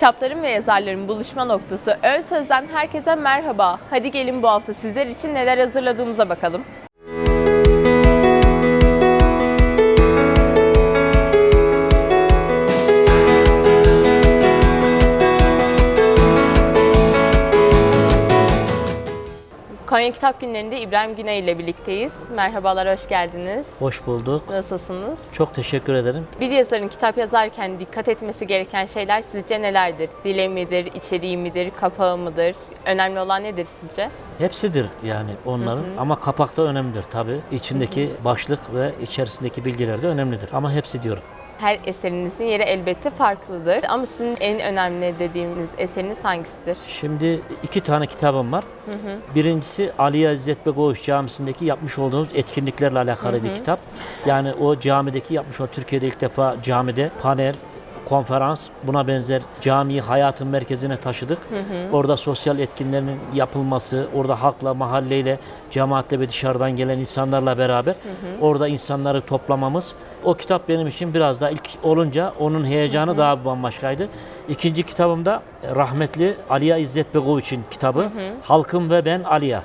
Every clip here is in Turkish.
Kitapların ve yazarların buluşma noktası Ön Söz'den herkese merhaba. Hadi gelin bu hafta sizler için neler hazırladığımıza bakalım. Konya Kitap Günleri'nde İbrahim Güney ile birlikteyiz. Merhabalar, hoş geldiniz. Hoş bulduk. Nasılsınız? Çok teşekkür ederim. Bir yazarın kitap yazarken dikkat etmesi gereken şeyler sizce nelerdir? Dile midir, içeriği midir, kapağı mıdır? Önemli olan nedir sizce? Hepsidir yani onların ama kapak da önemlidir tabii. İçindeki başlık ve içerisindeki bilgiler de önemlidir ama hepsi diyorum. Her eserinizin yeri elbette farklıdır. Ama sizin en önemli dediğiniz eseriniz hangisidir? Şimdi iki tane kitabım var. Birincisi Ali İzzet Begoviç Camisi'ndeki yapmış olduğumuz etkinliklerle alakalı bir kitap. Yani o camideki yapmış o Türkiye'de ilk defa camide panel, konferans buna benzer camiyi hayatın merkezine taşıdık. Orada sosyal etkinlerin yapılması, orada halkla, mahalleyle, cemaatle ve dışarıdan gelen insanlarla beraber orada insanları toplamamız. O kitap benim için biraz daha ilk olunca onun heyecanı daha bambaşkaydı. İkinci kitabım da rahmetli Aliya İzzet Begoviç'in kitabı Halkım ve Ben Aliya.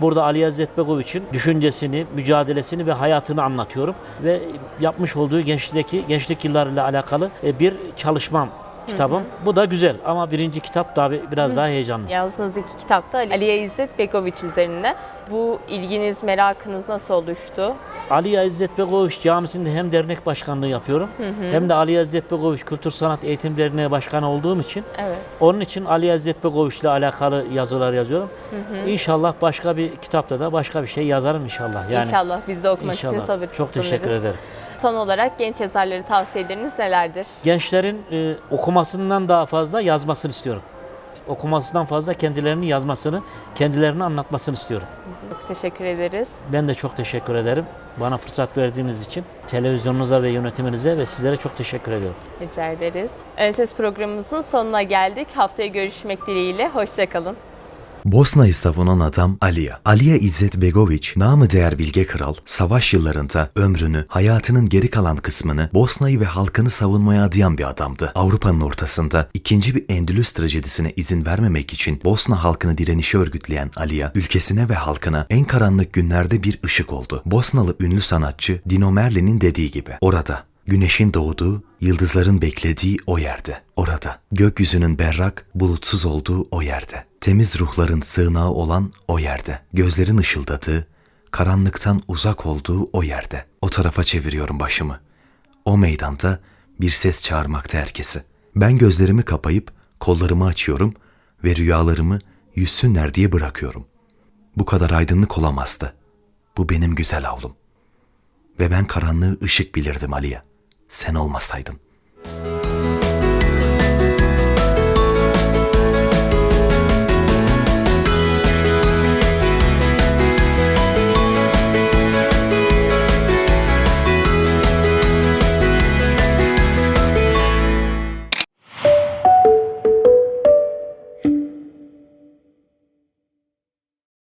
Burada Ali İzzet Begoviç'in düşüncesini, mücadelesini ve hayatını anlatıyorum. Ve yapmış olduğu gençlikteki gençlik yıllarıyla alakalı e, bir çalışmam kitabım. Bu da güzel ama birinci kitap daha bir- biraz daha heyecanlı. Yazdığınız iki kitapta Aliye İzzet Begoviç üzerine. Bu ilginiz, merakınız nasıl oluştu? Ali İzzet Begoviç Camisi'nde hem dernek başkanlığı yapıyorum hem de Ali İzzet Begoviç Kültür Sanat Eğitim Derneği Başkanı olduğum için Evet. onun için Ali İzzet Begoviç'le alakalı yazılar yazıyorum. İnşallah başka bir kitapta da başka bir şey yazarım inşallah. Yani İnşallah biz de okumak için sabırsızlanırız. Çok teşekkür ederim. Son olarak genç yazarları tavsiyeleriniz nelerdir? gençlerin e, okumasından daha fazla yazmasını istiyorum. Okumasından fazla kendilerini yazmasını, kendilerini anlatmasını istiyorum. Çok teşekkür ederiz. Ben de çok teşekkür ederim. Bana fırsat verdiğiniz için televizyonunuza ve yönetiminize ve sizlere çok teşekkür ediyorum. Rica ederiz. Ön Ses programımızın sonuna geldik. Haftaya görüşmek dileğiyle. Hoşçakalın. Bosna'yı savunan adam Aliya. Aliya İzzet Begoviç, namı değer Bilge Kral, savaş yıllarında ömrünü, hayatının geri kalan kısmını Bosna'yı ve halkını savunmaya adayan bir adamdı. Avrupa'nın ortasında ikinci bir Endülüs trajedisine izin vermemek için Bosna halkını direnişe örgütleyen Aliya, ülkesine ve halkına en karanlık günlerde bir ışık oldu. Bosnalı ünlü sanatçı Dino Merlin'in dediği gibi, orada Güneşin doğduğu, yıldızların beklediği o yerde. Orada. Gökyüzünün berrak, bulutsuz olduğu o yerde. Temiz ruhların sığınağı olan o yerde. Gözlerin ışıldadığı, karanlıktan uzak olduğu o yerde. O tarafa çeviriyorum başımı. O meydanda bir ses çağırmakta herkesi. Ben gözlerimi kapayıp kollarımı açıyorum ve rüyalarımı yüzsünler diye bırakıyorum. Bu kadar aydınlık olamazdı. Bu benim güzel avlum. Ve ben karanlığı ışık bilirdim Aliye. Sen olmasaydın.